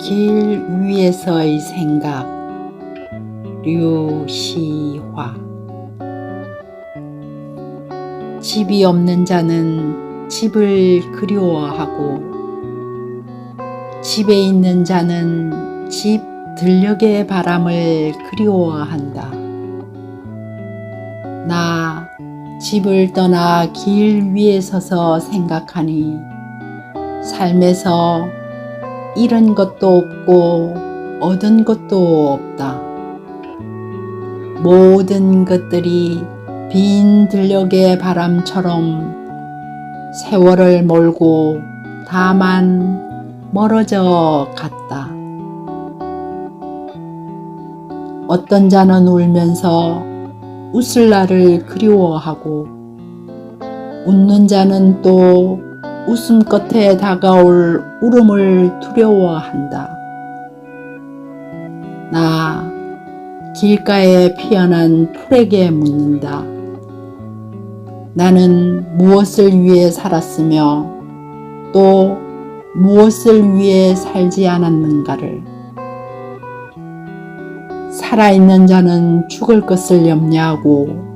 길 위에서의 생각 류시화 집이 없는 자는 집을 그리워하고 집에 있는 자는 집 들녘의 바람을 그리워한다. 나 집을 떠나 길 위에 서서 생각하니 삶에서 잃은 것도 없고 얻은 것도 없다. 모든 것들이 빈 들녘의 바람처럼 세월을 몰고 다만 멀어져 갔다. 어떤 자는 울면서 웃을 날을 그리워하고 웃는 자는 또 웃음 끝에 다가올 울음을 두려워한다. 나 길가에 피어난 풀에게 묻는다. 나는 무엇을 위해 살았으며 또 무엇을 위해 살지 않았는가를. 살아있는 자는 죽을 것을 염려하고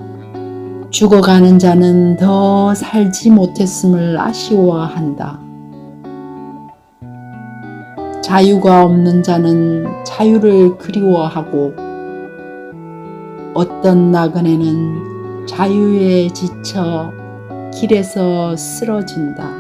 죽어가는 자는 더 살지 못했음을 아쉬워한다. 자유가 없는 자는 자유를 그리워하고 어떤 나그네는 자유에 지쳐 길에서 쓰러진다.